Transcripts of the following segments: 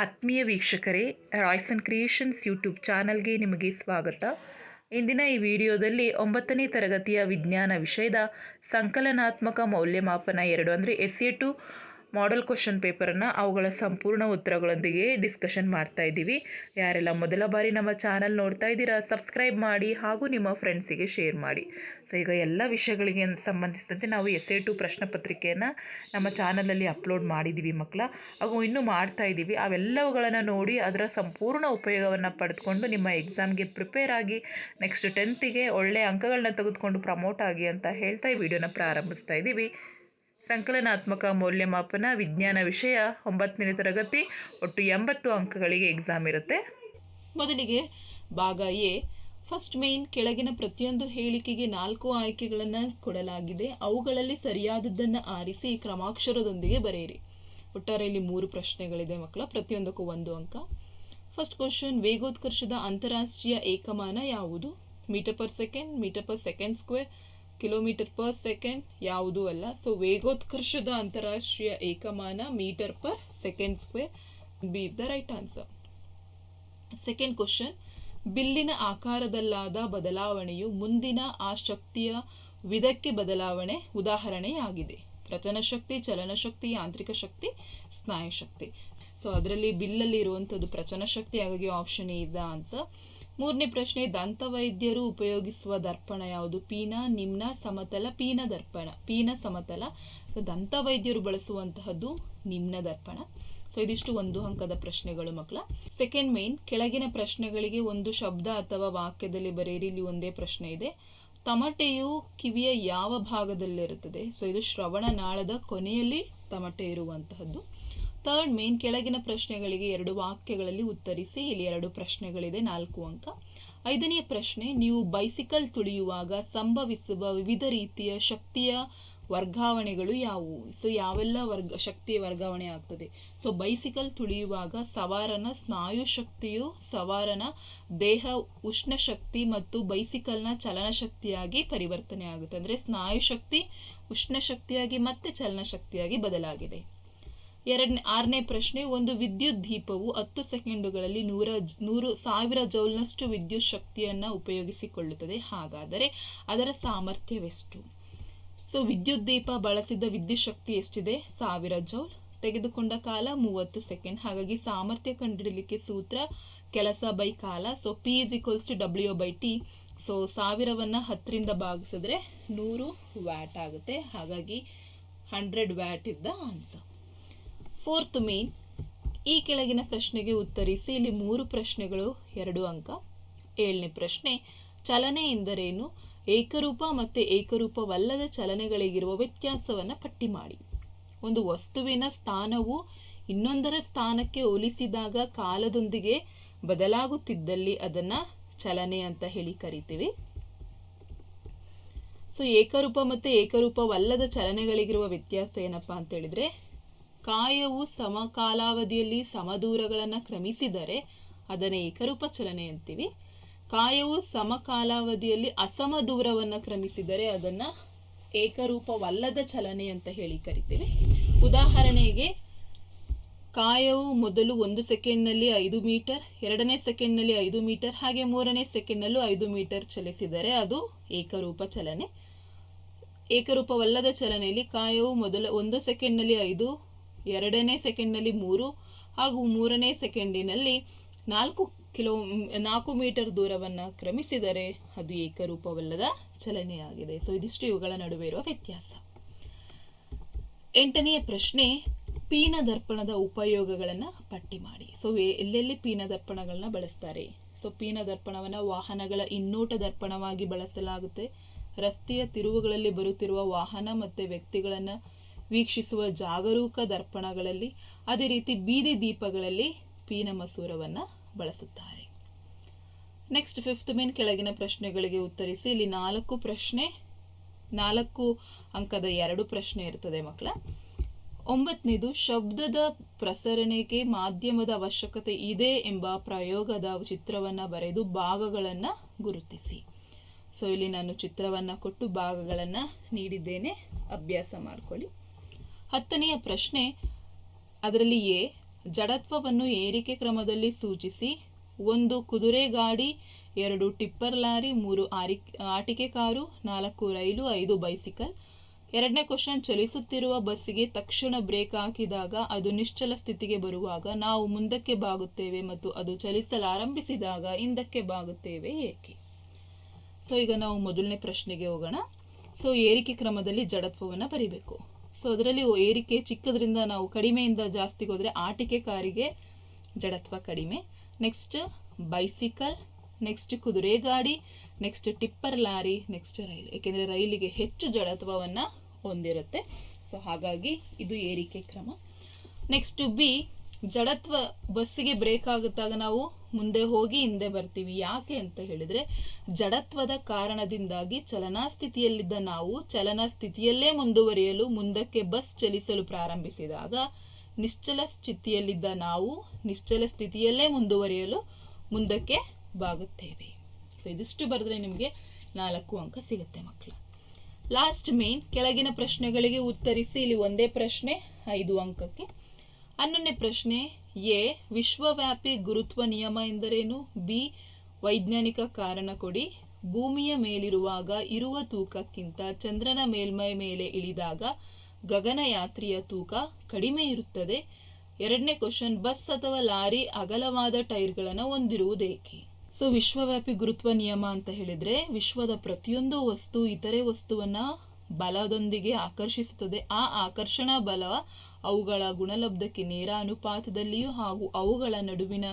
ಆತ್ಮೀಯ ವೀಕ್ಷಕರೇ Royson creations YouTube ಚಾನಲ್ಗೆ ನಿಮಗೆ ಸ್ವಾಗತ. ಇಂದಿನ ಈ ವಿಡಿಯೋದಲ್ಲಿ ಒಂಬತ್ತನೇ ತರಗತಿಯ ವಿಜ್ಞಾನ ವಿಷಯದ ಸಂಕಲನಾತ್ಮಕ ಮೌಲ್ಯಮಾಪನ ಎರಡು ಅಂದರೆ S A two model question ಪೇಪರನ್ನು ಅವುಗಳ ಸಂಪೂರ್ಣ ಉತ್ತರಗಳೊಂದಿಗೆ ಡಿಸ್ಕಷನ್ ಮಾಡ್ತಾ ಇದ್ದೀವಿ. ಯಾರೆಲ್ಲ ಮೊದಲ ಬಾರಿ ನಮ್ಮ ಚಾನಲ್ ನೋಡ್ತಾ ಇದ್ದೀರಾ ಸಬ್ಸ್ಕ್ರೈಬ್ ಮಾಡಿ ಹಾಗೂ ನಿಮ್ಮ ಫ್ರೆಂಡ್ಸಿಗೆ ಶೇರ್ ಮಾಡಿ. ಸೊ ಈಗ ಎಲ್ಲ ವಿಷಯಗಳಿಗೆ ಸಂಬಂಧಿಸಿದಂತೆ ನಾವು ಎಸ್ ಎ ಟು ಪ್ರಶ್ನೆ ಪತ್ರಿಕೆಯನ್ನು ನಮ್ಮ ಚಾನಲಲ್ಲಿ ಅಪ್ಲೋಡ್ ಮಾಡಿದ್ದೀವಿ ಮಕ್ಕಳ. ಹಾಗೂ ಇನ್ನೂ ಮಾಡ್ತಾ ಇದ್ದೀವಿ. ಅವೆಲ್ಲವುಗಳನ್ನು ನೋಡಿ ಅದರ ಸಂಪೂರ್ಣ ಉಪಯೋಗವನ್ನು ಪಡೆದುಕೊಂಡು ನಿಮ್ಮ ಎಕ್ಸಾಮ್ಗೆ ಪ್ರಿಪೇರ್ ಆಗಿ ನೆಕ್ಸ್ಟ್ ಟೆಂತಿಗೆ ಒಳ್ಳೆಯ ಅಂಕಗಳನ್ನ ತೆಗೆದುಕೊಂಡು ಪ್ರಮೋಟ್ ಆಗಿ ಅಂತ ಹೇಳ್ತಾ ಈ ವಿಡಿಯೋನ ಪ್ರಾರಂಭಿಸ್ತಾ ಇದ್ದೀವಿ. ಸಂಕಲನಾತ್ಮಕ ಮೌಲ್ಯಮಾಪನ ವಿಜ್ಞಾನ ವಿಷಯ ಒಂಬತ್ತನೇ ತರಗತಿ, ಒಟ್ಟು ಎಂಬತ್ತು ಅಂಕಗಳಿಗೆ ಎಕ್ಸಾಮ್ ಇರುತ್ತೆ. ಮೊದಲಿಗೆ ಭಾಗ ಎ ಫಸ್ಟ್ ಮೇನ್ ಕೆಳಗಿನ ಪ್ರತಿಯೊಂದು ಹೇಳಿಕೆಗೆ ನಾಲ್ಕು ಆಯ್ಕೆಗಳನ್ನು ಕೊಡಲಾಗಿದೆ. ಅವುಗಳಲ್ಲಿ ಸರಿಯಾದದ್ದನ್ನು ಆರಿಸಿ ಕ್ರಮಾಕ್ಷರದೊಂದಿಗೆ ಬರೆಯಿರಿ. ಒಟ್ಟಾರೆ ಇಲ್ಲಿ ಮೂರು ಪ್ರಶ್ನೆಗಳಿದೆ ಮಕ್ಕಳ, ಪ್ರತಿಯೊಂದಕ್ಕೂ ಒಂದು ಅಂಕ. ಫಸ್ಟ್ ಕ್ವಶನ್ ವೇಗೋತ್ಕರ್ಷದ ಅಂತಾರಾಷ್ಟ್ರೀಯ ಏಕಮಾನ ಯಾವುದು? Metre per second, metre per second square kilometre per second ಯಾವುದೂ ಅಲ್ಲ. ಸೊ ವೇಗೋತ್ಕರ್ಷದ ಅಂತಾರಾಷ್ಟ್ರೀಯ ಏಕಮಾನ metre per second square. B is the right answer second question ಬಿಲ್ಲಿನ ಆಕಾರದಲ್ಲಾದ ಬದಲಾವಣೆಯು ಮುಂದಿನ ಆ ಶಕ್ತಿಯ ವಿಧಕ್ಕೆ ಬದಲಾವಣೆ ಉದಾಹರಣೆಯಾಗಿದೆ. ಪ್ರಚನಶಕ್ತಿ ಚಲನಶಕ್ತಿ ಯಾಂತ್ರಿಕ ಶಕ್ತಿ, ಸ್ನಾಯು ಶಕ್ತಿ. ಸೊ ಅದರಲ್ಲಿ ಬಿಲ್ಲಲ್ಲಿ ಇರುವಂಥದ್ದು ಪ್ರಚನ ಶಕ್ತಿ ಹಾಗಾಗಿ ಆಪ್ಷನ್ ಇಸ್ ಆನ್ಸರ್ ಮೂರನೇ ಪ್ರಶ್ನೆ ದಂತವೈದ್ಯರು ಉಪಯೋಗಿಸುವ ದರ್ಪಣ ಯಾವುದು? ಪೀನ, ನಿಮ್ನ, ಸಮತಲ, ಪೀನ ದರ್ಪಣ. ಪೀನ, ಸಮತಲ. ಸೊ ದಂತವೈದ್ಯರು ಬಳಸುವಂತಹದ್ದು ನಿಮ್ನ ದರ್ಪಣ. ಸೊ ಇದಿಷ್ಟು ಒಂದು ಅಂಕದ ಪ್ರಶ್ನೆಗಳು ಮಕ್ಕಳ. ಸೆಕೆಂಡ್ ಮೈನ್ ಕೆಳಗಿನ ಪ್ರಶ್ನೆಗಳಿಗೆ ಒಂದು ಶಬ್ದ ಅಥವಾ ವಾಕ್ಯದಲ್ಲಿ ಬರೆಯಿರಿ, ಇಲ್ಲಿ ಒಂದೇ ಪ್ರಶ್ನೆ ಇದೆ. ತಮಟೆಯು ಕಿವಿಯ ಯಾವ ಭಾಗದಲ್ಲಿರುತ್ತದೆ? ಸೊ ಇದು ಶ್ರವಣ ನಾಳದ ಕೊನೆಯಲ್ಲಿ ತಮಟೆ ಇರುವಂತಹದ್ದು. ಥರ್ಡ್ ಮೇನ್ ಕೆಳಗಿನ ಪ್ರಶ್ನೆಗಳಿಗೆ ಎರಡು ವಾಕ್ಯಗಳಲ್ಲಿ ಉತ್ತರಿಸಿ, ಇಲ್ಲಿ ಎರಡು ಪ್ರಶ್ನೆಗಳಿದೆ, ನಾಲ್ಕು ಅಂಕ. ಐದನೆಯ ಪ್ರಶ್ನೆ, ನೀವು ಬೈಸಿಕಲ್ ತುಳಿಯುವಾಗ ಸಂಭವಿಸುವ ವಿವಿಧ ರೀತಿಯ ಶಕ್ತಿಯ ವರ್ಗಾವಣೆಗಳು ಯಾವುವು? ಸೊ ಯಾವೆಲ್ಲ ವರ್ಗ, ಶಕ್ತಿಯ ವರ್ಗಾವಣೆ ಆಗ್ತದೆ? ಸೊ ಬೈಸಿಕಲ್ ತುಳಿಯುವಾಗ ಸವಾರನ ಸ್ನಾಯು ಶಕ್ತಿಯು ಸವಾರನ ದೇಹ ಉಷ್ಣ ಶಕ್ತಿ ಮತ್ತು ಬೈಸಿಕಲ್ನ ಚಲನಶಕ್ತಿಯಾಗಿ ಪರಿವರ್ತನೆ ಆಗುತ್ತೆ. ಅಂದ್ರೆ ಸ್ನಾಯು ಶಕ್ತಿ ಉಷ್ಣ ಶಕ್ತಿಯಾಗಿ ಮತ್ತೆ ಚಲನಶಕ್ತಿಯಾಗಿ ಬದಲಾಗಿದೆ. ಎರಡನೇ, ಆರನೇ ಪ್ರಶ್ನೆ, ಒಂದು ವಿದ್ಯುತ್ ದೀಪವು ಹತ್ತು ಸೆಕೆಂಡುಗಳಲ್ಲಿ ನೂರ, ನೂರು ಸಾವಿರ ಜೌಲ್ನಷ್ಟು ವಿದ್ಯುತ್ ಶಕ್ತಿಯನ್ನು ಉಪಯೋಗಿಸಿಕೊಳ್ಳುತ್ತದೆ. ಹಾಗಾದರೆ ಅದರ ಸಾಮರ್ಥ್ಯವೆಷ್ಟು? ಸೊ, ವಿದ್ಯುತ್ ದೀಪ ಬಳಸಿದ ವಿದ್ಯುತ್ ಶಕ್ತಿ ಎಷ್ಟಿದೆ? ಸಾವಿರ ಜೌಲ್. ತೆಗೆದುಕೊಂಡ ಕಾಲ ಮೂವತ್ತು ಸೆಕೆಂಡ್. ಹಾಗಾಗಿ ಸಾಮರ್ಥ್ಯ ಕಂಡುಹಿಡಲಿಕ್ಕೆ ಸೂತ್ರ ಕೆಲಸ ಬೈ ಕಾಲ. So P is equals to W by T so, ಸಾವಿರವನ್ನು ಹತ್ತರಿಂದ ಭಾಗಿಸಿದ್ರೆ ನೂರು ವ್ಯಾಟ್ ಆಗುತ್ತೆ. ಹಾಗಾಗಿ hundred watt is the answer fourth main ಈ ಕೆಳಗಿನ ಪ್ರಶ್ನೆಗೆ ಉತ್ತರಿಸಿ ಇಲ್ಲಿ ಮೂರು ಪ್ರಶ್ನೆಗಳು, ಎರಡು ಅಂಕ. ಏಳನೇ ಪ್ರಶ್ನೆ, ಚಲನೆ ಎಂದರೇನು? ಏಕರೂಪ ಮತ್ತು ಏಕರೂಪವಲ್ಲದ ಚಲನೆಗಳಿಗಿರುವ ವ್ಯತ್ಯಾಸವನ್ನು ಪಟ್ಟಿ ಮಾಡಿ. ಒಂದು ವಸ್ತುವಿನ ಸ್ಥಾನವು ಇನ್ನೊಂದರ ಸ್ಥಾನಕ್ಕೆ ಹೋಲಿಸಿದಾಗ ಕಾಲದೊಂದಿಗೆ ಬದಲಾಗುತ್ತಿದ್ದಲ್ಲಿ ಅದನ್ನು ಚಲನೆ ಅಂತ ಹೇಳಿ ಕರಿತೀವಿ. ಸೊ ಏಕರೂಪ ಮತ್ತು ಏಕರೂಪವಲ್ಲದ ಚಲನೆಗಳಿಗಿರುವ ವ್ಯತ್ಯಾಸ ಏನಪ್ಪಾ ಅಂತ ಹೇಳಿದ್ರೆ ಕಾಯವು ಸಮಕಾಲಾವಧಿಯಲ್ಲಿ ಸಮದೂರಗಳನ್ನು ಕ್ರಮಿಸಿದರೆ ಅದನ್ನು ಏಕರೂಪ ಚಲನೆ ಅಂತೀವಿ. ಕಾಯವು ಸಮಕಾಲಾವಧಿಯಲ್ಲಿ ಅಸಮ ದೂರವನ್ನು ಕ್ರಮಿಸಿದರೆ ಅದನ್ನು ಏಕರೂಪವಲ್ಲದ ಚಲನೆ ಅಂತ ಹೇಳಿ ಕರಿತೀವಿ. ಉದಾಹರಣೆಗೆ ಕಾಯವು ಮೊದಲು ಒಂದು ಸೆಕೆಂಡ್ನಲ್ಲಿ ಐದು ಮೀಟರ್, ಎರಡನೇ ಸೆಕೆಂಡ್ನಲ್ಲಿ ಐದು ಮೀಟರ್, ಹಾಗೆ ಮೂರನೇ ಸೆಕೆಂಡ್ನಲ್ಲೂ ಐದು ಮೀಟರ್ ಚಲಿಸಿದರೆ ಅದು ಏಕರೂಪ ಚಲನೆ. ಏಕರೂಪವಲ್ಲದ ಚಲನೆಯಲ್ಲಿ ಕಾಯವು ಮೊದಲ ಒಂದು ಸೆಕೆಂಡ್ನಲ್ಲಿ ಐದು ಎರಡನೇ ಸೆಕೆಂಡ್ನಲ್ಲಿ ಮೂರು ಹಾಗೂ ಮೂರನೇ ಸೆಕೆಂಡಿನಲ್ಲಿ ನಾಲ್ಕು ಕಿಲೋ, ನಾಲ್ಕು ಮೀಟರ್ ದೂರವನ್ನು ಕ್ರಮಿಸಿದರೆ ಅದು ಏಕರೂಪವಲ್ಲದ ಚಲನೆಯಾಗಿದೆ. ಸೊ ಇದಿಷ್ಟು ಇವುಗಳ ನಡುವೆ ಇರುವ ವ್ಯತ್ಯಾಸ. ಎಂಟನೆಯ ಪ್ರಶ್ನೆ, ಪೀನ ದರ್ಪಣದ ಉಪಯೋಗಗಳನ್ನು ಪಟ್ಟಿ ಮಾಡಿ. ಸೊ ಎಲ್ಲೆಲ್ಲಿ ಪೀನ ದರ್ಪಣಗಳನ್ನ ಬಳಸ್ತಾರೆ? ಸೊ ಪೀನ ದರ್ಪಣವನ್ನು ವಾಹನಗಳ ಇನ್ನೋಟ ದರ್ಪಣವಾಗಿ ಬಳಸಲಾಗುತ್ತೆ. ರಸ್ತೆಯ ತಿರುವುಗಳಲ್ಲಿ ಬರುತ್ತಿರುವ ವಾಹನ ಮತ್ತು ವ್ಯಕ್ತಿಗಳನ್ನ ವೀಕ್ಷಿಸುವ ಜಾಗರೂಕ ದರ್ಪಣಗಳಲ್ಲಿ, ಅದೇ ರೀತಿ ಬೀದಿ ದೀಪಗಳಲ್ಲಿ ಪೀನ ಮಸೂರವನ್ನು ಬಳಸುತ್ತಾರೆ. ನೆಕ್ಸ್ಟ್ ಫಿಫ್ತ್ ಮೇನ್ ಕೆಳಗಿನ ಪ್ರಶ್ನೆಗಳಿಗೆ ಉತ್ತರಿಸಿ, ಇಲ್ಲಿ ನಾಲ್ಕು ಪ್ರಶ್ನೆ, ನಾಲ್ಕು ಅಂಕದ ಎರಡು ಪ್ರಶ್ನೆ ಇರ್ತದೆ ಮಕ್ಕಳ. ಒಂಬತ್ತನೇದು, ಶಬ್ದದ ಪ್ರಸರಣೆಗೆ ಮಾಧ್ಯಮದ ಅವಶ್ಯಕತೆ ಇದೆ ಎಂಬ ಪ್ರಯೋಗದ ಚಿತ್ರವನ್ನು ಬರೆದು ಭಾಗಗಳನ್ನು ಗುರುತಿಸಿ. ಸೊ ಇಲ್ಲಿ ನಾನು ಚಿತ್ರವನ್ನು ಕೊಟ್ಟು ಭಾಗಗಳನ್ನು ನೀಡಿದ್ದೇನೆ. ಅಭ್ಯಾಸ ಮಾಡ್ಕೊಳ್ಳಿ. ಹತ್ತನೆಯ ಪ್ರಶ್ನೆ, ಅದರಲ್ಲಿ ಎ, ಜಡತ್ವವನ್ನು ಏರಿಕೆ ಕ್ರಮದಲ್ಲಿ ಸೂಚಿಸಿ, ಒಂದು ಕುದುರೆ ಗಾಡಿ ಎರಡು ಟಿಪ್ಪರ್ ಲಾರಿ, ಮೂರು ಆರಿ, ಆಟಿಕೆ ಕಾರು, ನಾಲ್ಕು ರೈಲು, ಐದು ಬೈಸಿಕಲ್. ಎರಡನೇ ಕ್ವಶನ್, ಚಲಿಸುತ್ತಿರುವ ಬಸ್ಸಿಗೆ ತಕ್ಷಣ ಬ್ರೇಕ್ ಹಾಕಿದಾಗ ಅದು ನಿಶ್ಚಲ ಸ್ಥಿತಿಗೆ ಬರುವಾಗ ನಾವು ಮುಂದಕ್ಕೆ ಬಾಗುತ್ತೇವೆ ಮತ್ತು ಅದು ಚಲಿಸಲಾರಂಭಿಸಿದಾಗ ಹಿಂದಕ್ಕೆ ಬಾಗುತ್ತೇವೆ ಏಕೆ? ಸೊ ಈಗ ನಾವು ಮೊದಲನೇ ಪ್ರಶ್ನೆಗೆ ಹೋಗೋಣ. ಸೊ ಏರಿಕೆ ಕ್ರಮದಲ್ಲಿ ಜಡತ್ವವನ್ನು ಬರಿಬೇಕು. ಸೊ ಅದರಲ್ಲಿ ಏರಿಕೆ ಚಿಕ್ಕದ್ರಿಂದ ನಾವು ಕಡಿಮೆಯಿಂದ ಜಾಸ್ತಿ ಹೋದರೆ ಆಟಿಕೆ ಕಾರಿಗೆ ಜಡತ್ವ ಕಡಿಮೆ. ನೆಕ್ಸ್ಟ್ ಬೈಸಿಕಲ್ ನೆಕ್ಸ್ಟ್ ಕುದುರೆ ಗಾಡಿ ನೆಕ್ಸ್ಟ್ ಟಿಪ್ಪರ್ ಲಾರಿ ನೆಕ್ಸ್ಟ್ ರೈಲು. ಏಕೆಂದರೆ ರೈಲಿಗೆ ಹೆಚ್ಚು ಜಡತ್ವವನ್ನು ಹೊಂದಿರುತ್ತೆ. ಸೊ ಹಾಗಾಗಿ ಇದು ಏರಿಕೆ ಕ್ರಮ. ನೆಕ್ಸ್ಟ್ ಬಿ ಜಡತ್ವ ಬಸ್ಸಿಗೆ ಬ್ರೇಕ್ ಆಗುತ್ತಾಗ ನಾವು ಮುಂದೆ ಹೋಗಿ ಹಿಂದೆ ಬರ್ತೀವಿ. ಯಾಕೆ ಅಂತ ಹೇಳಿದ್ರೆ, ಜಡತ್ವದ ಕಾರಣದಿಂದಾಗಿ ಚಲನಾ ಸ್ಥಿತಿಯಲ್ಲಿದ್ದ ನಾವು ಚಲನಾ ಸ್ಥಿತಿಯಲ್ಲೇ ಮುಂದುವರಿಯಲು ಮುಂದಕ್ಕೆ ಬಸ್ ಚಲಿಸಲು ಪ್ರಾರಂಭಿಸಿದಾಗ, ನಿಶ್ಚಲ ಸ್ಥಿತಿಯಲ್ಲಿದ್ದ ನಾವು ನಿಶ್ಚಲ ಸ್ಥಿತಿಯಲ್ಲೇ ಮುಂದುವರಿಯಲು ಮುಂದಕ್ಕೆ ಬಾಗುತ್ತೇವೆ. ಸೊ ಇದಿಷ್ಟು ಬರೆದ್ರೆ ನಿಮಗೆ ನಾಲ್ಕು ಅಂಕ ಸಿಗುತ್ತೆ ಮಕ್ಕಳು ಲಾಸ್ಟ್ ಮೇನ್ ಕೆಳಗಿನ ಪ್ರಶ್ನೆಗಳಿಗೆ ಉತ್ತರಿಸಿ, ಇಲ್ಲಿ ಒಂದೇ ಪ್ರಶ್ನೆ, ಐದು ಅಂಕಕ್ಕೆ. ಹನ್ನೊಂದನೇ ಪ್ರಶ್ನೆ ಎ, ವಿಶ್ವವ್ಯಾಪಿ ಗುರುತ್ವ ನಿಯಮ ಎಂದರೇನು? ಬಿ, ವೈಜ್ಞಾನಿಕ ಕಾರಣ ಕೊಡಿ. ಭೂಮಿಯ ಮೇಲಿರುವಾಗ ಇರುವ ತೂಕಕ್ಕಿಂತ ಚಂದ್ರನ ಮೇಲ್ಮೈ ಮೇಲೆ ಇಳಿದಾಗ ಗಗನಯಾತ್ರಿಯ ತೂಕ ಕಡಿಮೆ ಇರುತ್ತದೆ. ಎರಡನೇ ಕ್ವಶನ್, ಬಸ್ ಅಥವಾ ಲಾರಿ ಅಗಲವಾದ ಟೈರ್ಗಳನ್ನು ಹೊಂದಿರುವುದೇಕೆ? ಸೊ, ವಿಶ್ವವ್ಯಾಪಿ ಗುರುತ್ವ ನಿಯಮ ಅಂತ ಹೇಳಿದ್ರೆ ವಿಶ್ವದ ಪ್ರತಿಯೊಂದು ವಸ್ತು ಇತರೆ ವಸ್ತುವನ್ನ ಬಲದೊಂದಿಗೆ ಆಕರ್ಷಿಸುತ್ತದೆ. ಆ ಆಕರ್ಷಣಾ ಬಲ ಅವುಗಳ ಗುಣಲಬ್ಧಕ್ಕೆ ನೇರ ಅನುಪಾತದಲ್ಲಿಯೂ ಹಾಗೂ ಅವುಗಳ ನಡುವಿನ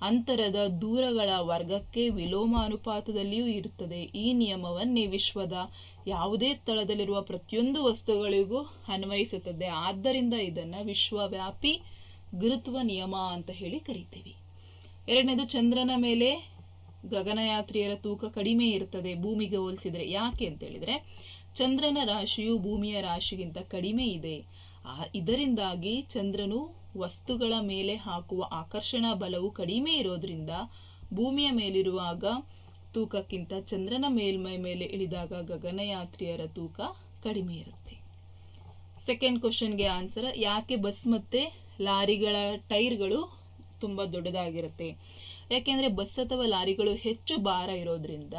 ಅಂತರದ ದೂರಗಳ ವರ್ಗಕ್ಕೆ ವಿಲೋಮ ಅನುಪಾತದಲ್ಲಿಯೂ ಇರುತ್ತದೆ. ಈ ನಿಯಮವನ್ನೇ ವಿಶ್ವದ ಯಾವುದೇ ಸ್ಥಳದಲ್ಲಿರುವ ಪ್ರತಿಯೊಂದು ವಸ್ತುಗಳಿಗೂ ಅನ್ವಯಿಸುತ್ತದೆ. ಆದ್ದರಿಂದ ಇದನ್ನು ವಿಶ್ವವ್ಯಾಪಿ ಗುರುತ್ವ ನಿಯಮ ಅಂತ ಹೇಳಿ ಕರಿತೀವಿ. ಎರಡನೇದು, ಚಂದ್ರನ ಮೇಲೆ ಗಗನಯಾತ್ರಿಯರ ತೂಕ ಕಡಿಮೆ ಇರುತ್ತದೆ. ಭೂಮಿಗೆ ಹೋಲಿಸಿದರೆ ಯಾಕೆ ಅಂತ ಹೇಳಿದ್ರೆ, ಚಂದ್ರನ ರಾಶಿಯು ಭೂಮಿಯ ರಾಶಿಗಿಂತ ಕಡಿಮೆ ಇದೆ. ಇದರಿಂದಾಗಿ ಚಂದ್ರನು ವಸ್ತುಗಳ ಮೇಲೆ ಹಾಕುವ ಆಕರ್ಷಣಾ ಬಲವು ಕಡಿಮೆ ಇರೋದ್ರಿಂದ ಭೂಮಿಯ ಮೇಲಿರುವಾಗ ತೂಕಕ್ಕಿಂತ ಚಂದ್ರನ ಮೇಲ್ಮೈ ಮೇಲೆ ಇಳಿದಾಗ ಗಗನಯಾತ್ರಿಯರ ತೂಕ ಕಡಿಮೆ ಇರುತ್ತೆ. ಸೆಕೆಂಡ್ ಕ್ವಶನ್ಗೆ ಆನ್ಸರ್ ಯಾಕೆ ಬಸ್ ಮತ್ತೆ ಲಾರಿಗಳ ಟೈರ್ಗಳು ತುಂಬ ದೊಡ್ಡದಾಗಿರುತ್ತೆ? ಯಾಕೆಂದ್ರೆ ಬಸ್ ಅಥವಾ ಲಾರಿಗಳು ಹೆಚ್ಚು ಭಾರ ಇರೋದ್ರಿಂದ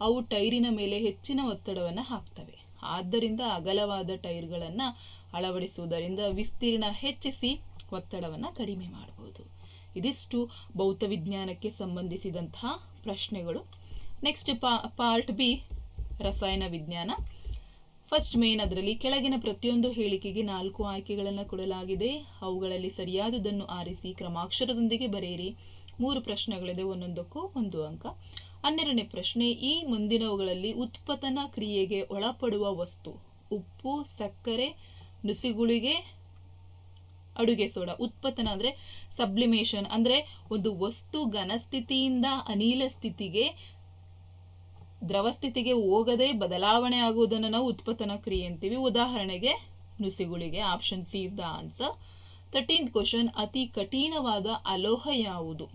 ಅವು ಟೈರಿನ ಮೇಲೆ ಹೆಚ್ಚಿನ ಒತ್ತಡವನ್ನು ಹಾಕ್ತವೆ. ಆದ್ದರಿಂದ ಅಗಲವಾದ ಟೈರ್ಗಳನ್ನ ಅಳವಡಿಸುವುದರಿಂದ ವಿಸ್ತೀರ್ಣ ಹೆಚ್ಚಿಸಿ ಒತ್ತಡವನ್ನ ಕಡಿಮೆ ಮಾಡಬಹುದು. ಇದಿಷ್ಟು ಭೌತ ವಿಜ್ಞಾನಕ್ಕೆ ಸಂಬಂಧಿಸಿದಂತಹ ಪ್ರಶ್ನೆಗಳು. ನೆಕ್ಸ್ಟ್ ಪಾರ್ಟ್ ಬಿ ರಸಾಯನ ವಿಜ್ಞಾನ. ಫಸ್ಟ್ ಮೇನ್ ಅದರಲ್ಲಿ ಕೆಳಗಿನ ಪ್ರತಿಯೊಂದು ಹೇಳಿಕೆಗೆ ನಾಲ್ಕು ಆಯ್ಕೆಗಳನ್ನು ಕೊಡಲಾಗಿದೆ. ಅವುಗಳಲ್ಲಿ ಸರಿಯಾದುದನ್ನು ಆರಿಸಿ ಕ್ರಮಾಕ್ಷರದೊಂದಿಗೆ ಬರೆಯಿರಿ. ಮೂರು ಪ್ರಶ್ನೆಗಳಿದೆ, ಒಂದೊಂದಕ್ಕೂ ಒಂದು ಅಂಕ. ಹನ್ನೆರಡನೇ ಪ್ರಶ್ನೆ, ಈ ಮುಂದಿನವುಗಳಲ್ಲಿ ಉತ್ಪತನ ಕ್ರಿಯೆಗೆ ಒಳಪಡುವ ವಸ್ತು, ಉಪ್ಪು, ಸಕ್ಕರೆ, ನುಸಿಗುಳಿಗೆ, ಅಡುಗೆ ಸೋಡಾ ಉತ್ಪತನ ಅಂದ್ರೆ ಸಬ್ಲಿಮೇಷನ್ ಅಂದ್ರೆ ಒಂದು ವಸ್ತು ಘನಸ್ಥಿತಿಯಿಂದ ಅನಿಲ ಸ್ಥಿತಿಗೆ, ದ್ರವ ಸ್ಥಿತಿಗೆ ಹೋಗದೆ ಬದಲಾವಣೆ ಆಗುವುದನ್ನು ನಾವು ಉತ್ಪತನ ಕ್ರಿಯೆ ಅಂತೀವಿ. ಉದಾಹರಣೆಗೆ ನುಸಿಗುಳಿಗೆ option C is the answer thirteen question ಅತಿ ಕಠಿಣವಾದ ಅಲೋಹ ಯಾವುದು?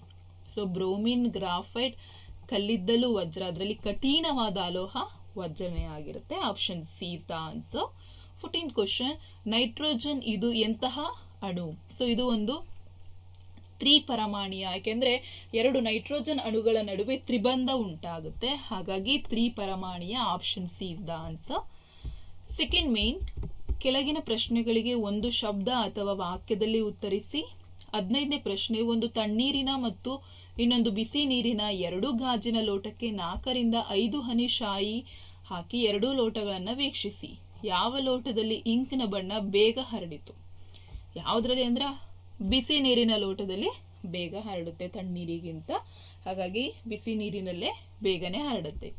ಸೊ ಬ್ರೋಮಿನ್ ಗ್ರಾಫೈಟ್ ಕಲ್ಲಿದ್ದಲು ವಜ್ರ. ಅದರಲ್ಲಿ ಕಠಿಣವಾದ ಅಲೋಹ ವಜ್ರನೇ ಆಗಿರುತ್ತೆ. Option C is the answer fourteen question nitrogen ಇದು ಎಂತಹ ಅಣು? ಸೊ ಇದು ಒಂದು ತ್ರಿಪರಮಾಣೀಯ. ಯಾಕೆಂದ್ರೆ ಎರಡು ನೈಟ್ರೋಜನ್ ಅಣುಗಳ ನಡುವೆ ತ್ರಿಬಂಧ ಉಂಟಾಗುತ್ತೆ. ಹಾಗಾಗಿ ತ್ರಿಪರಮಾಣೀಯ option C is the answer second main ಕೆಳಗಿನ ಪ್ರಶ್ನೆಗಳಿಗೆ ಒಂದು ಶಬ್ದ ಅಥವಾ ವಾಕ್ಯದಲ್ಲಿ ಉತ್ತರಿಸಿ. ಹದಿನೈದನೇ ಪ್ರಶ್ನೆ, ಒಂದು ತಣ್ಣೀರಿನ ಮತ್ತು ಇನ್ನೊಂದು ಬಿಸಿ ನೀರಿನ ಎರಡು ಗಾಜಿನ ಲೋಟಕ್ಕೆ ನಾಲ್ಕರಿಂದ ಐದು ಹನಿ ಶಾಯಿ ಹಾಕಿ ಎರಡೂ ಲೋಟಗಳನ್ನು ವೀಕ್ಷಿಸಿ. ಯಾವ ಲೋಟದಲ್ಲಿ ಇಂಕ್ನ ಬಣ್ಣ ಬೇಗ ಹರಡಿತು? ಯಾವುದರಲ್ಲಿ ಅಂದ್ರೆ? ಬಿಸಿ ನೀರಿನ ಲೋಟದಲ್ಲಿ ಬೇಗ ಹರಡುತ್ತೆ ತಣ್ಣೀರಿಗಿಂತ. ಹಾಗಾಗಿ ಬಿಸಿ ನೀರಿನಲ್ಲೇ ಬೇಗನೆ ಹರಡುತ್ತೆ.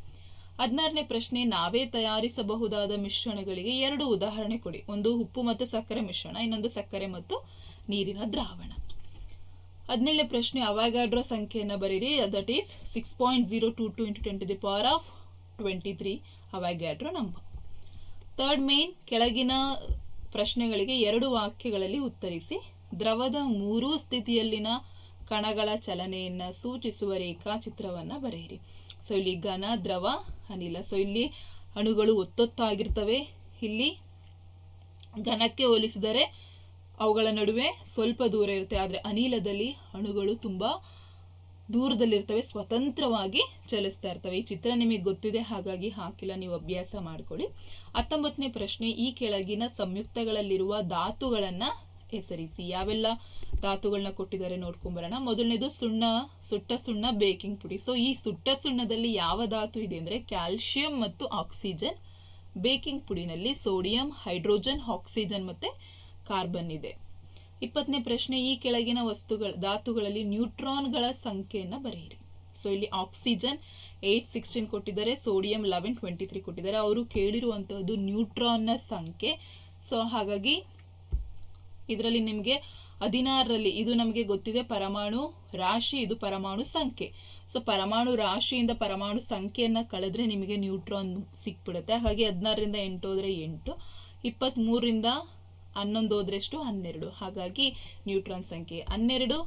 ಹದಿನಾರನೇ ಪ್ರಶ್ನೆ, ನಾವೇ ತಯಾರಿಸಬಹುದಾದ ಮಿಶ್ರಣಗಳಿಗೆ ಎರಡು ಉದಾಹರಣೆ ಕೊಡಿ. ಒಂದು ಉಪ್ಪು ಮತ್ತು ಸಕ್ಕರೆ ಮಿಶ್ರಣ, ಇನ್ನೊಂದು ಸಕ್ಕರೆ ಮತ್ತು ನೀರಿನ ದ್ರಾವಣ. ಹದಿನೇಳನೇ ಪ್ರಶ್ನೆ ಅವಾಗಾಡ್ರೋ ಸಂಖ್ಯೆಯನ್ನು ಬರೀರಿ. That is six point zero two two into twenty the power of twenty three Avogadro number third main ಕೆಳಗಿನ ಪ್ರಶ್ನೆಗಳಿಗೆ ಎರಡು ವಾಕ್ಯಗಳಲ್ಲಿ ಉತ್ತರಿಸಿ. ದ್ರವದ ಮೂರೂ ಸ್ಥಿತಿಯಲ್ಲಿನ ಕಣಗಳ ಚಲನೆಯನ್ನು ಸೂಚಿಸುವ ರೇಖಾಚಿತ್ರವನ್ನು ಬರೆಯಿರಿ. ಸೊ ಇಲ್ಲಿ ಘನ, ದ್ರವ, ಅನಿಲ. ಸೊ ಇಲ್ಲಿ ಅಣುಗಳು ಒತ್ತೊತ್ತಾಗಿರ್ತವೆ. ಇಲ್ಲಿ ಘನಕ್ಕೆ ಹೋಲಿಸಿದರೆ ಅವುಗಳ ನಡುವೆ ಸ್ವಲ್ಪ ದೂರ ಇರುತ್ತೆ. ಆದರೆ ಅನಿಲದಲ್ಲಿ ಅಣುಗಳು ತುಂಬ ದೂರದಲ್ಲಿರ್ತವೆ, ಸ್ವತಂತ್ರವಾಗಿ ಚಲಿಸ್ತಾ ಇರ್ತವೆ. ಈ ಚಿತ್ರ ನಿಮಗೆ ಗೊತ್ತಿದೆ, ಹಾಗಾಗಿ ಹಾಕಿಲ್ಲ, ನೀವು ಅಭ್ಯಾಸ ಮಾಡ್ಕೊಳ್ಳಿ. ಹತ್ತೊಂಬತ್ತನೇ ಪ್ರಶ್ನೆ, ಈ ಕೆಳಗಿನ ಸಂಯುಕ್ತಗಳಲ್ಲಿರುವ ಧಾತುಗಳನ್ನ ಹೆಸರಿಸಿ. ಯಾವೆಲ್ಲ ಧಾತುಗಳನ್ನ ಕೊಟ್ಟಿದ್ದಾರೆ ನೋಡ್ಕೊಂಬರೋಣ ಮೊದಲನೇದು ಸುಣ್ಣ, ಸುಟ್ಟ ಸುಣ್ಣ, ಬೇಕಿಂಗ್ ಪುಡಿ. ಸೊ ಈ ಸುಟ್ಟ ಸುಣ್ಣದಲ್ಲಿ ಯಾವ ಧಾತು ಇದೆ ಅಂದರೆ ಕ್ಯಾಲ್ಶಿಯಂ ಮತ್ತು ಆಕ್ಸಿಜನ್. ಬೇಕಿಂಗ್ ಪುಡಿನಲ್ಲಿ ಸೋಡಿಯಂ, ಹೈಡ್ರೋಜನ್, ಆಕ್ಸಿಜನ್ ಮತ್ತೆ ಕಾರ್ಬನ್ ಇದೆ. ಇಪ್ಪತ್ತನೇ ಪ್ರಶ್ನೆ, ಈ ಕೆಳಗಿನ ವಸ್ತುಗಳ, ಧಾತುಗಳಲ್ಲಿ ನ್ಯೂಟ್ರಾನ್ಗಳ ಸಂಖ್ಯೆಯನ್ನು ಬರೆಯಿರಿ. ಸೊ ಇಲ್ಲಿ ಆಕ್ಸಿಜನ್ ಏಟ್ ಸಿಕ್ಸ್ಟೀನ್ ಕೊಟ್ಟಿದ್ದಾರೆ, ಸೋಡಿಯಂ ಲೆವೆನ್ ಟ್ವೆಂಟಿ ತ್ರೀ ಕೊಟ್ಟಿದ್ದಾರೆ. ಅವರು ಕೇಳಿರುವಂಥದ್ದು ನ್ಯೂಟ್ರಾನ್ನ ಸಂಖ್ಯೆ. ಸೊ ಹಾಗಾಗಿ ಇದರಲ್ಲಿ ನಿಮಗೆ ಹದಿನಾರರಲ್ಲಿ ಇದು ನಮಗೆ ಗೊತ್ತಿದೆ, ಪರಮಾಣು ರಾಶಿ, ಇದು ಪರಮಾಣು ಸಂಖ್ಯೆ. ಸೊ ಪರಮಾಣು ರಾಶಿಯಿಂದ ಪರಮಾಣು ಸಂಖ್ಯೆಯನ್ನ ಕಳೆದ್ರೆ ನಿಮಗೆ ನ್ಯೂಟ್ರಾನ್ ಸಿಕ್ಬಿಡುತ್ತೆ. ಹಾಗೆ ಹದಿನಾರರಿಂದ ಎಂಟು ಆದರೆ ಎಂಟು ಇಪ್ಪತ್ತ್ ಮೂರರಿಂದ ಹನ್ನೊಂದು ಹೋದ್ರೆಷ್ಟು ಹನ್ನೆರಡು. ಹಾಗಾಗಿ ನ್ಯೂಟ್ರಾನ್ ಸಂಖ್ಯೆ ಹನ್ನೆರಡು,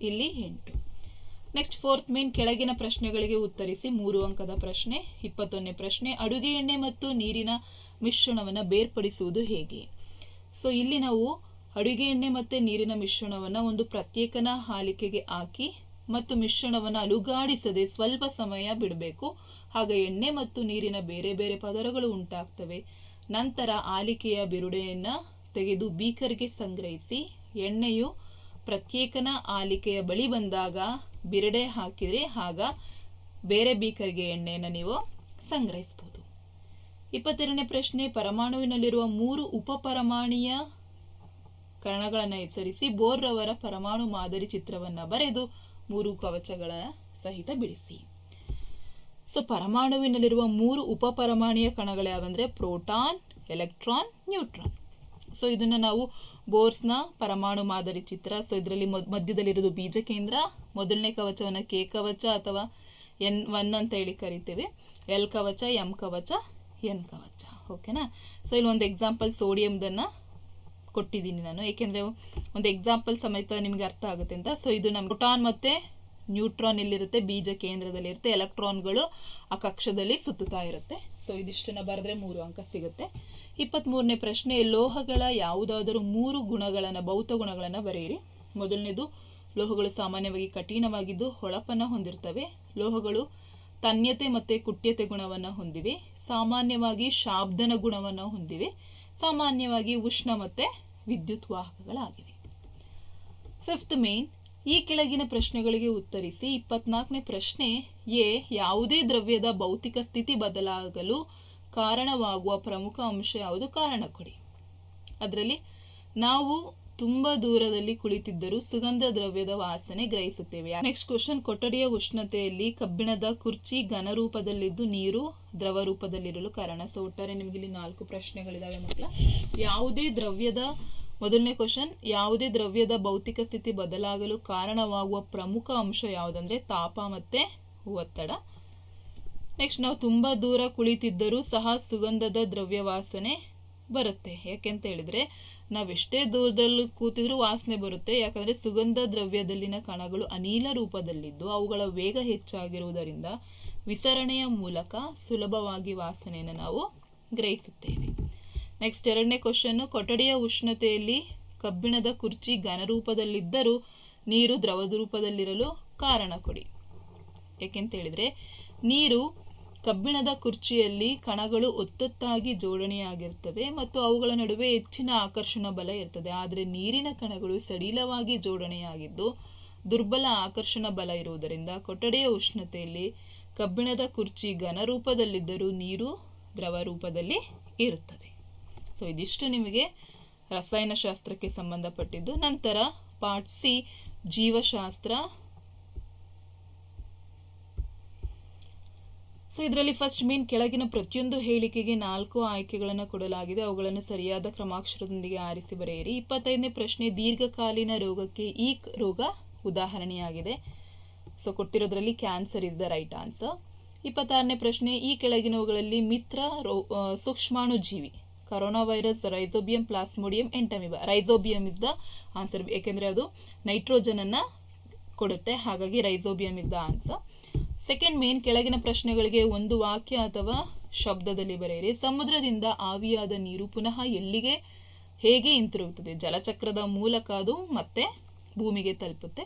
ಇಲ್ಲಿ ಎಂಟು. ನೆಕ್ಸ್ಟ್ ಫೋರ್ತ್ ಮೇನ್ ಕೆಳಗಿನ ಪ್ರಶ್ನೆಗಳಿಗೆ ಉತ್ತರಿಸಿ ಮೂರು ಅಂಕದ ಪ್ರಶ್ನೆ, ಇಪ್ಪತ್ತೊಂದನೇ ಪ್ರಶ್ನೆ, ಅಡುಗೆ ಎಣ್ಣೆ ಮತ್ತು ನೀರಿನ ಮಿಶ್ರಣವನ್ನು ಬೇರ್ಪಡಿಸುವುದು ಹೇಗೆ? ಸೊ ಇಲ್ಲಿ ನಾವು ಅಡುಗೆ ಎಣ್ಣೆ ಮತ್ತು ನೀರಿನ ಮಿಶ್ರಣವನ್ನು ಒಂದು ಪ್ರತ್ಯೇಕನ ಹಾಲಿಕೆಗೆ ಹಾಕಿ ಮತ್ತು ಮಿಶ್ರಣವನ್ನು ಅಲುಗಾಡಿಸದೆ ಸ್ವಲ್ಪ ಸಮಯ ಬಿಡಬೇಕು. ಹಾಗೆ ಎಣ್ಣೆ ಮತ್ತು ನೀರಿನ ಬೇರೆ ಬೇರೆ ಪದರಗಳು ಉಂಟಾಗ್ತವೆ. ನಂತರ ಆಲಿಕೆಯ ಬಿರುಡೆಯನ್ನ ತೆಗೆದು ಬೀಕರ್ಗೆ ಸಂಗ್ರಹಿಸಿ ಎಣ್ಣೆಯು ಪ್ರತ್ಯೇಕನ ಆಲಿಕೆಯ ಬಳಿ ಬಂದಾಗ ಬಿರಡೆ ಹಾಕಿದ್ರೆ ಆಗ ಬೇರೆ ಬೀಕರ್ಗೆ ಎಣ್ಣೆಯನ್ನು ನೀವು ಸಂಗ್ರಹಿಸಬಹುದು ಇಪ್ಪತ್ತೆರಡನೇ ಪ್ರಶ್ನೆ, ಪರಮಾಣುವಿನಲ್ಲಿರುವ ಮೂರು ಉಪಪರಮಾಣೀಯ ಕರಣಗಳನ್ನು ಹೆಸರಿಸಿ ಬೋರ್ ರವರ ಪರಮಾಣು ಮಾದರಿ ಚಿತ್ರವನ್ನ ಬರೆದು ಮೂರು ಕವಚಗಳ ಸಹಿತ ಬಿಡಿಸಿ. ಸೊ, ಪರಮಾಣುವಿನಲ್ಲಿರುವ ಮೂರು ಉಪಪರಮಾಣೀಯ ಕಣಗಳು ಯಾವಂದ್ರೆ ಪ್ರೋಟಾನ್, ಎಲೆಕ್ಟ್ರಾನ್, ನ್ಯೂಟ್ರಾನ್. ಸೊ ಇದನ್ನ ನಾವು ಬೋರ್ಸ್ನ ಪರಮಾಣು ಮಾದರಿ ಚಿತ್ರ. ಸೊ ಇದರಲ್ಲಿ ಮಧ್ಯದಲ್ಲಿರೋದು ಬೀಜ ಕೇಂದ್ರ ಮೊದಲನೇ ಕವಚವನ್ನು ಕೆ ಕವಚ ಅಥವಾ ಎನ್ ಒನ್ ಅಂತ ಹೇಳಿ ಕರಿತೇವೆ. ಎಲ್ ಕವಚ, ಎಂ ಕವಚ, ಎನ್ ಕವಚ. ಓಕೆನಾ? ಸೊ ಇಲ್ಲಿ ಒಂದು ಎಕ್ಸಾಂಪಲ್ ಸೋಡಿಯಂದನ್ನು ಕೊಟ್ಟಿದ್ದೀನಿ ನಾನು. ಏಕೆಂದರೆ ಒಂದು ಎಕ್ಸಾಂಪಲ್ ಸಮೇತ ನಿಮಗೆ ಅರ್ಥ ಆಗುತ್ತೆ ಅಂತ. ಸೊ ಇದು ನಮ್ಮ ಪ್ರೋಟಾನ್ ಮತ್ತೆ ನ್ಯೂಟ್ರಾನ್ ಎಲ್ಲಿರುತ್ತೆ ಬೀಜ ಕೇಂದ್ರದಲ್ಲಿ ಇರುತ್ತೆ. ಎಲೆಕ್ಟ್ರಾನ್ಗಳು ಆ ಕಕ್ಷದಲ್ಲಿ ಸುತ್ತುತ್ತಾ ಇರುತ್ತೆ. ಸೊ ಇದಿಷ್ಟನ್ನು ಬರೆದ್ರೆ ಮೂರು ಅಂಕ ಸಿಗುತ್ತೆ. ಇಪ್ಪತ್ತ್ ಮೂರನೇ ಪ್ರಶ್ನೆ, ಲೋಹಗಳ ಯಾವುದಾದರೂ ಮೂರು ಗುಣಗಳನ್ನು, ಭೌತ ಗುಣಗಳನ್ನು ಬರೆಯಿರಿ. ಮೊದಲನೇದು, ಲೋಹಗಳು ಸಾಮಾನ್ಯವಾಗಿ ಕಠಿಣವಾಗಿದ್ದು ಹೊಳಪನ್ನು ಹೊಂದಿರ್ತವೆ. ಲೋಹಗಳು ತನ್ಯತೆ ಮತ್ತು ಕುಟ್ಯತೆ ಗುಣವನ್ನು ಹೊಂದಿವೆ. ಸಾಮಾನ್ಯವಾಗಿ ಶಾಬ್ದನ ಗುಣವನ್ನು ಹೊಂದಿವೆ. ಸಾಮಾನ್ಯವಾಗಿ ಉಷ್ಣ ಮತ್ತು ವಿದ್ಯುತ್ ವಾಹಕಗಳಾಗಿವೆ. ಫಿಫ್ತ್ ಮೇನ್, ಈ ಕೆಳಗಿನ ಪ್ರಶ್ನೆಗಳಿಗೆ ಉತ್ತರಿಸಿ ಇಪ್ಪತ್ನಾಲ್ಕನೇ ಪ್ರಶ್ನೆ, ಎ ಯಾವುದೇ ದ್ರವ್ಯದ ಭೌತಿಕ ಸ್ಥಿತಿ ಬದಲಾಗಲು ಕಾರಣವಾಗುವ ಪ್ರಮುಖ ಅಂಶ ಯಾವುದು? ಕಾರಣ ಕೊಡಿ. ಅದರಲ್ಲಿ ನಾವು ತುಂಬಾ ದೂರದಲ್ಲಿ ಕುಳಿತಿದ್ದರೂ ಸುಗಂಧ ದ್ರವ್ಯದ ವಾಸನೆ ಗ್ರಹಿಸುತ್ತೇವೆ. ನೆಕ್ಸ್ಟ್ ಕ್ವಶನ್ ಕೊಠಡಿಯ ಉಷ್ಣತೆಯಲ್ಲಿ ಕಬ್ಬಿಣದ ಕುರ್ಚಿ ಘನ ರೂಪದಲ್ಲಿದ್ದು ನೀರು ದ್ರವ ರೂಪದಲ್ಲಿರಲು ಕಾರಣ. ಸೊ ಒಟ್ಟಾರೆ ನಿಮಗೆ ಇಲ್ಲಿ ನಾಲ್ಕು ಪ್ರಶ್ನೆಗಳಿದಾವೆ ಮಕ್ಕಳ. ಯಾವುದೇ ದ್ರವ್ಯದ, ಮೊದಲನೇ ಕ್ವಶನ್ ಯಾವುದೇ ದ್ರವ್ಯದ ಭೌತಿಕ ಸ್ಥಿತಿ ಬದಲಾಗಲು ಕಾರಣವಾಗುವ ಪ್ರಮುಖ ಅಂಶ ಯಾವುದಂದ್ರೆ ತಾಪ ಮತ್ತೆ ಒತ್ತಡ. ನೆಕ್ಸ್ಟ್ ನಾವು ತುಂಬ ದೂರ ಕುಳಿತಿದ್ದರೂ ಸಹ ಸುಗಂಧದ ದ್ರವ್ಯ ವಾಸನೆ ಬರುತ್ತೆ ಯಾಕೆಂತ ಹೇಳಿದ್ರೆ, ನಾವೆಷ್ಟೇ ದೂರದಲ್ಲಿ ಕೂತಿದ್ರೂ ವಾಸನೆ ಬರುತ್ತೆ. ಯಾಕಂದ್ರೆ ಸುಗಂಧ ದ್ರವ್ಯದಲ್ಲಿನ ಕಣಗಳು ಅನಿಲ ರೂಪದಲ್ಲಿದ್ದು, ಅವುಗಳ ವೇಗ ಹೆಚ್ಚಾಗಿರುವುದರಿಂದ ವಿಸರಣೆಯ ಮೂಲಕ ಸುಲಭವಾಗಿ ವಾಸನೆಯನ್ನು ನಾವು ಗ್ರಹಿಸುತ್ತೇವೆ. ನೆಕ್ಸ್ಟ್ ಎರಡನೇ ಕ್ವಶನ್ ಕೊಠಡಿಯ ಉಷ್ಣತೆಯಲ್ಲಿ ಕಬ್ಬಿಣದ ಕುರ್ಚಿ ಘನರೂಪದಲ್ಲಿದ್ದರೂ ನೀರು ದ್ರವದ ರೂಪದಲ್ಲಿರಲು ಕಾರಣ ಕೊಡಿ. ಯಾಕೆಂತ ಹೇಳಿದ್ರೆ, ನೀರು ಕಬ್ಬಿಣದ ಕುರ್ಚಿಯಲ್ಲಿ ಕಣಗಳು ಒತ್ತೊತ್ತಾಗಿ ಜೋಡಣೆಯಾಗಿರ್ತವೆ ಮತ್ತು ಅವುಗಳ ನಡುವೆ ಹೆಚ್ಚಿನ ಆಕರ್ಷಣ ಬಲ ಇರ್ತದೆ. ಆದರೆ ನೀರಿನ ಕಣಗಳು ಸಡಿಲವಾಗಿ ಜೋಡಣೆಯಾಗಿದ್ದು ದುರ್ಬಲ ಆಕರ್ಷಣ ಬಲ ಇರುವುದರಿಂದ ಕೊಠಡಿಯ ಉಷ್ಣತೆಯಲ್ಲಿ ಕಬ್ಬಿಣದ ಕುರ್ಚಿ ಘನ ರೂಪದಲ್ಲಿದ್ದರೂ ನೀರು ದ್ರವ ರೂಪದಲ್ಲಿ ಇರುತ್ತದೆ. ಸೊ ಇದಿಷ್ಟು ನಿಮಗೆ ರಸಾಯನಶಾಸ್ತ್ರಕ್ಕೆ ಸಂಬಂಧಪಟ್ಟಿದ್ದು. ನಂತರ ಪಾರ್ಟ್ ಸಿ, ಜೀವಶಾಸ್ತ್ರ ಸೊ ಇದರಲ್ಲಿ ಫಸ್ಟ್ ಮೀನ್ ಕೆಳಗಿನ ಪ್ರತಿಯೊಂದು ಹೇಳಿಕೆಗೆ ನಾಲ್ಕು ಆಯ್ಕೆಗಳನ್ನು ಕೊಡಲಾಗಿದೆ. ಅವುಗಳನ್ನು ಸರಿಯಾದ ಕ್ರಮಾಕ್ಷರದೊಂದಿಗೆ ಆರಿಸಿ ಬರೆಯಿರಿ. ಇಪ್ಪತ್ತೈದನೇ ಪ್ರಶ್ನೆ ದೀರ್ಘಕಾಲೀನ ರೋಗಕ್ಕೆ ಈ ರೋಗ ಉದಾಹರಣೆಯಾಗಿದೆ. So ಕೊಟ್ಟಿರೋದ್ರಲ್ಲಿ cancer is the right answer ಇಪ್ಪತ್ತಾರನೇ ಪ್ರಶ್ನೆ ಈ ಕೆಳಗಿನವುಗಳಲ್ಲಿ ಮಿತ್ರ ರೋ ಆ, ಸೂಕ್ಷ್ಮಾಣು ಜೀವಿ corona virus rhizobium plasmodium entamoeba rhizobium is the answer ಏಕೆಂದರೆ ಅದು ನೈಟ್ರೋಜನನ್ನು ಕೊಡುತ್ತೆ. ಹಾಗಾಗಿ rhizobium is the answer second main ಕೆಳಗಿನ ಪ್ರಶ್ನೆಗಳಿಗೆ ಒಂದು ವಾಕ್ಯ ಅಥವಾ ಶಬ್ದದಲ್ಲಿ ಬರೆಯಿರಿ. ಸಮುದ್ರದಿಂದ ಆವಿಯಾದ ನೀರು ಪುನಃ ಎಲ್ಲಿಗೆ, ಹೇಗೆ ಹಿಂತಿರುಗುತ್ತದೆ? ಜಲಚಕ್ರದ ಮೂಲಕ ಅದು ಮತ್ತೆ ಭೂಮಿಗೆ ತಲುಪುತ್ತೆ.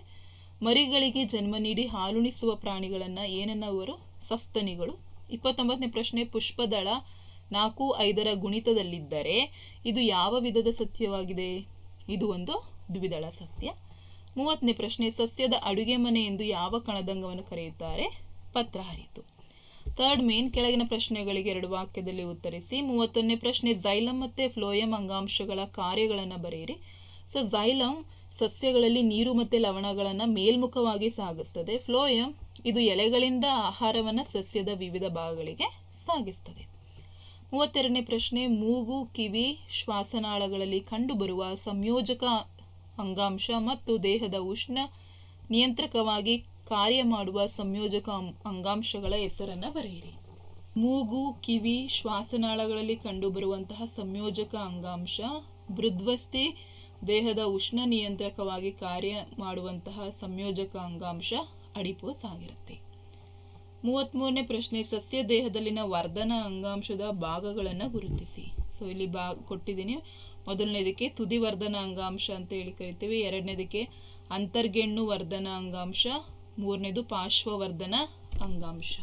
ಮರಿಗಳಿಗೆ ಜನ್ಮ ನೀಡಿ ಹಾಲುಣಿಸುವ ಪ್ರಾಣಿಗಳನ್ನು ಏನನ್ನ ಅವರು? ಸಸ್ತನಿಗಳು. ಇಪ್ಪತ್ತೊಂಬತ್ತನೇ ಪ್ರಶ್ನೆ, ಪುಷ್ಪದಳ ನಾಲ್ಕು ಐದರ ಗುಣಿತದಲ್ಲಿದ್ದರೆ ಇದು ಯಾವ ವಿಧದ ಸಸ್ಯವಾಗಿದೆ ಇದು ಒಂದು ದ್ವಿದಳ ಸಸ್ಯ. ಮೂವತ್ತನೇ ಪ್ರಶ್ನೆ, ಸಸ್ಯದ ಅಡುಗೆ ಮನೆ ಎಂದು ಯಾವ ಕಣದಂಗವನ್ನು ಕರೆಯುತ್ತಾರೆ? ಪತ್ರ ಹರಿತು. ಥರ್ಡ್ ಮೇನ್ ಕೆಳಗಿನ ಪ್ರಶ್ನೆಗಳಿಗೆ ಎರಡು ವಾಕ್ಯದಲ್ಲಿ ಉತ್ತರಿಸಿ, ಮೂವತ್ತೊಂದನೇ ಪ್ರಶ್ನೆ ಜೈಲಮ್ ಮತ್ತೆ ಫ್ಲೋಯಂ ಅಂಗಾಂಶಗಳ ಕಾರ್ಯಗಳನ್ನು ಬರೆಯಿರಿ. ಸೊ ಝೈಲಂ ಸಸ್ಯಗಳಲ್ಲಿ ನೀರು ಮತ್ತು ಲವಣಗಳನ್ನು ಮೇಲ್ಮುಖವಾಗಿ ಸಾಗಿಸ್ತದೆ. ಫ್ಲೋಯಂ ಇದು ಎಲೆಗಳಿಂದ ಆಹಾರವನ್ನು ಸಸ್ಯದ ವಿವಿಧ ಭಾಗಗಳಿಗೆ ಸಾಗಿಸ್ತದೆ. ಮೂವತ್ತೆರಡನೇ ಪ್ರಶ್ನೆ, ಮೂಗು, ಕಿವಿ, ಶ್ವಾಸನಾಳಗಳಲ್ಲಿ ಕಂಡುಬರುವ ಸಂಯೋಜಕ ಅಂಗಾಂಶ ಮತ್ತು ದೇಹದ ಉಷ್ಣ ನಿಯಂತ್ರಕವಾಗಿ ಕಾರ್ಯ ಮಾಡುವ ಸಂಯೋಜಕ ಅಂಗಾಂಶಗಳ ಹೆಸರನ್ನ ಬರೆಯಿರಿ. ಮೂಗು, ಕಿವಿ, ಶ್ವಾಸನಾಳಗಳಲ್ಲಿ ಕಂಡುಬರುವಂತಹ ಸಂಯೋಜಕ ಅಂಗಾಂಶ ಮೃದ್ವಸ್ಥಿ ದೇಹದ ಉಷ್ಣ ನಿಯಂತ್ರಕವಾಗಿ ಕಾರ್ಯ ಮಾಡುವಂತಹ ಸಂಯೋಜಕ ಅಂಗಾಂಶ, ಅಡಿಪೋಸ್ ಆಗಿರುತ್ತೆ. ಮೂವತ್ತ್ಮೂರನೇ ಪ್ರಶ್ನೆ, ಸಸ್ಯ ದೇಹದಲ್ಲಿನ ವರ್ಧನ ಅಂಗಾಂಶದ ಭಾಗಗಳನ್ನು ಗುರುತಿಸಿ. ಸೊ ಇಲ್ಲಿ ಬಾ, ಕೊಟ್ಟಿದ್ದೀನಿ. ಮೊದಲನೇದಕ್ಕೆ ತುದಿ ವರ್ಧನ ಅಂಗಾಂಶ ಅಂತ ಹೇಳಿ ಕರಿತೀವಿ. ಎರಡನೇದಕ್ಕೆ ಅಂತರ್ಗೆಣ್ಣು ವರ್ಧನ ಅಂಗಾಂಶ ಮೂರನೇದು ಪಾರ್ಶ್ವವರ್ಧನ ಅಂಗಾಂಶ.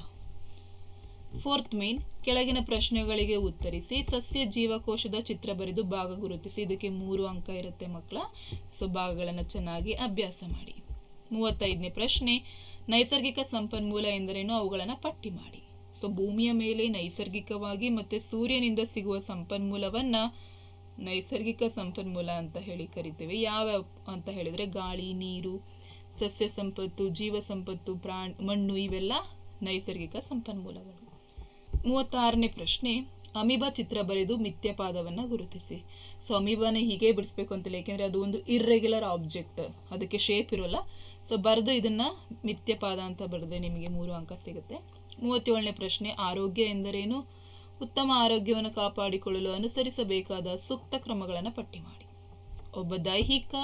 ಫೋರ್ತ್ ಮೇನ್, ಕೆಳಗಿನ ಪ್ರಶ್ನೆಗಳಿಗೆ ಉತ್ತರಿಸಿ, ಸಸ್ಯ ಜೀವಕೋಶದ ಚಿತ್ರ ಬರೆದು ಭಾಗ ಗುರುತಿಸಿ, ಇದಕ್ಕೆ ಮೂರು ಅಂಕ ಇರುತ್ತೆ ಮಕ್ಕಳ ಸೊ ಭಾಗಗಳನ್ನು ಚೆನ್ನಾಗಿ ಅಭ್ಯಾಸ ಮಾಡಿ. ಮೂವತ್ತೈದನೇ ಪ್ರಶ್ನೆ, ನೈಸರ್ಗಿಕ ಸಂಪನ್ಮೂಲ ಎಂದರೇನು? ಅವುಗಳನ್ನು ಪಟ್ಟಿ ಮಾಡಿ. ಸೊ ಭೂಮಿಯ ಮೇಲೆ ನೈಸರ್ಗಿಕವಾಗಿ ಮತ್ತೆ ಸೂರ್ಯನಿಂದ ಸಿಗುವ ಸಂಪನ್ಮೂಲವನ್ನ ನೈಸರ್ಗಿಕ ಸಂಪನ್ಮೂಲ ಅಂತ ಹೇಳಿ ಕರಿತೇವೆ. ಯಾವ್ಯಾವ ಅಂತ ಹೇಳಿದ್ರೆ ಗಾಳಿ, ನೀರು ಸಸ್ಯ ಸಂಪತ್ತು, ಜೀವ ಸಂಪತ್ತು, ಪ್ರಾಣ, ಮಣ್ಣು ಇವೆಲ್ಲ ನೈಸರ್ಗಿಕ ಸಂಪನ್ಮೂಲಗಳು. ಮೂವತ್ತಾರನೇ ಪ್ರಶ್ನೆ, ಅಮೀಬಾ ಚಿತ್ರ ಬರೆದು ಮಿಥ್ಯಪಾದವನ್ನ ಗುರುತಿಸಿ. ಸೊ ಅಮೀಬಾನ ಹೀಗೆ ಬಿಡಿಸ್ಬೇಕು ಅಂತಿಲ್ಲ ಯಾಕೆಂದ್ರೆ ಅದು ಒಂದು ಇರ್ರೆಗ್ಯುಲರ್ ಆಬ್ಜೆಕ್ಟ್ ಅದಕ್ಕೆ ಶೇಪ್ ಇರೋಲ್ಲ. ಸೊ ಬರೆದು ಇದನ್ನ ಮಿಥ್ಯಪಾದ ಅಂತ ಬರೆದ್ರೆ ನಿಮಗೆ ಮೂರು ಅಂಕ ಸಿಗುತ್ತೆ. ಮೂವತ್ತೇಳನೇ ಪ್ರಶ್ನೆ, ಆರೋಗ್ಯ ಎಂದರೇನು? ಉತ್ತಮ ಆರೋಗ್ಯವನ್ನು ಕಾಪಾಡಿಕೊಳ್ಳಲು ಅನುಸರಿಸಬೇಕಾದ ಸೂಕ್ತ ಕ್ರಮಗಳನ್ನು ಪಟ್ಟಿ ಮಾಡಿ. ಒಬ್ಬ ದೈಹಿಕ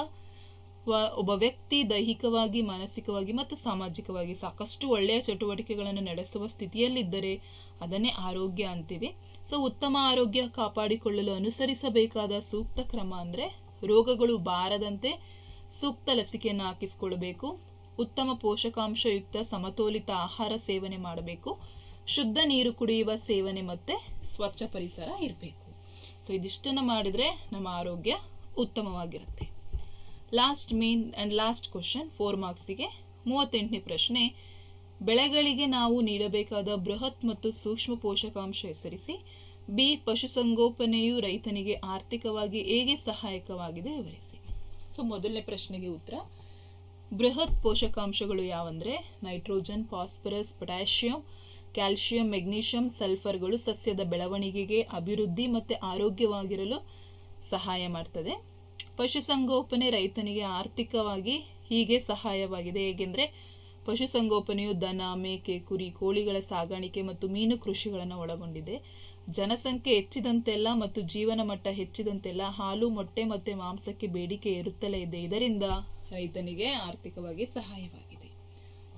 ಒಬ್ಬ ವ್ಯಕ್ತಿ ದೈಹಿಕವಾಗಿ, ಮಾನಸಿಕವಾಗಿ ಮತ್ತು ಸಾಮಾಜಿಕವಾಗಿ ಸಾಕಷ್ಟು ಒಳ್ಳೆಯ ಚಟುವಟಿಕೆಗಳನ್ನು ನಡೆಸುವ ಸ್ಥಿತಿಯಲ್ಲಿದ್ದರೆ ಅದನ್ನೇ ಆರೋಗ್ಯ ಅಂತೀವಿ. ಸೊ ಉತ್ತಮ ಆರೋಗ್ಯ ಕಾಪಾಡಿಕೊಳ್ಳಲು ಅನುಸರಿಸಬೇಕಾದ ಸೂಕ್ತ ಕ್ರಮ ಅಂದರೆ ರೋಗಗಳು ಬಾರದಂತೆ ಸೂಕ್ತ ಲಸಿಕೆಯನ್ನು ಹಾಕಿಸಿಕೊಳ್ಳಬೇಕು ಉತ್ತಮ ಪೋಷಕಾಂಶಯುಕ್ತ ಸಮತೋಲಿತ ಆಹಾರ ಸೇವನೆ ಮಾಡಬೇಕು. ಶುದ್ಧ ನೀರು ಕುಡಿಯುವ ಸೇವನೆ ಮತ್ತೆ ಸ್ವಚ್ಛ ಪರಿಸರ ಇರಬೇಕು. ಸೊ ಇದಿಷ್ಟನ್ನು ಮಾಡಿದರೆ ನಮ್ಮ ಆರೋಗ್ಯ ಉತ್ತಮವಾಗಿರುತ್ತೆ. Last main and last question four ಮಾರ್ಕ್ಸಿಗೆ ಮೂವತ್ತೆಂಟನೇ ಪ್ರಶ್ನೆ, ಬೆಳೆಗಳಿಗೆ ನಾವು ನೀಡಬೇಕಾದ ಬೃಹತ್ ಮತ್ತು ಸೂಕ್ಷ್ಮ ಪೋಷಕಾಂಶ ಹೆಸರಿಸಿ. ಬಿ, ಪಶುಸಂಗೋಪನೆಯು ರೈತನಿಗೆ ಆರ್ಥಿಕವಾಗಿ ಹೇಗೆ ಸಹಾಯಕವಾಗಿದೆ ವಿವರಿಸಿ. ಸೊ, ಮೊದಲನೇ ಪ್ರಶ್ನೆಗೆ ಉತ್ತರ. ಬೃಹತ್ ಪೋಷಕಾಂಶಗಳು ಯಾವಂದರೆ? Nitrogen, phosphorus, potassium, calcium, magnesium, ಸಲ್ಫರ್ಗಳು ಸಸ್ಯದ ಬೆಳವಣಿಗೆಗೆ ಅಭಿವೃದ್ಧಿ ಮತ್ತು ಆರೋಗ್ಯವಾಗಿರಲು ಸಹಾಯ ಮಾಡ್ತದೆ. ಪಶುಸಂಗೋಪನೆ ರೈತನಿಗೆ ಆರ್ಥಿಕವಾಗಿ ಹೀಗೆ ಸಹಾಯವಾಗಿದೆ. ಹೇಗೆಂದ್ರೆ, ಪಶುಸಂಗೋಪನೆಯು ದನ, ಮೇಕೆ, ಕುರಿ, ಕೋಳಿಗಳ ಸಾಗಾಣಿಕೆ ಮತ್ತು ಮೀನು ಕೃಷಿಗಳನ್ನು ಒಳಗೊಂಡಿದೆ. ಜನಸಂಖ್ಯೆ ಹೆಚ್ಚಿದಂತೆಲ್ಲ ಮತ್ತು ಜೀವನ ಮಟ್ಟ ಹೆಚ್ಚಿದಂತೆಲ್ಲ ಹಾಲು, ಮೊಟ್ಟೆ ಮತ್ತು ಮಾಂಸಕ್ಕೆ ಬೇಡಿಕೆ ಇರುತ್ತಲೇ ಇದೆ. ಇದರಿಂದ ರೈತನಿಗೆ ಆರ್ಥಿಕವಾಗಿ ಸಹಾಯವಾಗಿದೆ.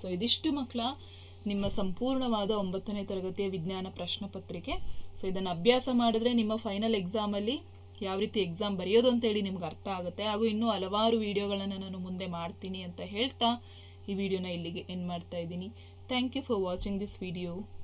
ಸೊ ಇದಿಷ್ಟು ಮಕ್ಕಳ ನಿಮ್ಮ ಸಂಪೂರ್ಣವಾದ ಒಂಬತ್ತನೇ ತರಗತಿಯ ವಿಜ್ಞಾನ ಪ್ರಶ್ನೆ ಪತ್ರಿಕೆ. ಸೊ ಇದನ್ನು ಅಭ್ಯಾಸ ಮಾಡಿದ್ರೆ ನಿಮ್ಮ ಫೈನಲ್ ಎಕ್ಸಾಮಲ್ಲಿ ಯಾವ ರೀತಿ ಎಕ್ಸಾಮ್ ಬರೆಯೋದು ಅಂತೇಳಿ ನಿಮ್ಗೆ ಅರ್ಥ ಆಗುತ್ತೆ. ಹಾಗೂ ಇನ್ನೂ ಹಲವಾರು ವಿಡಿಯೋಗಳನ್ನು ನಾನು ಮುಂದೆ ಮಾಡ್ತೀನಿ ಅಂತ ಹೇಳ್ತಾ ಈ ವಿಡಿಯೋನ ಇಲ್ಲಿಗೆ ಎಂಡ್ ಮಾಡ್ತಾ ಇದ್ದೀನಿ. Thank you for watching this video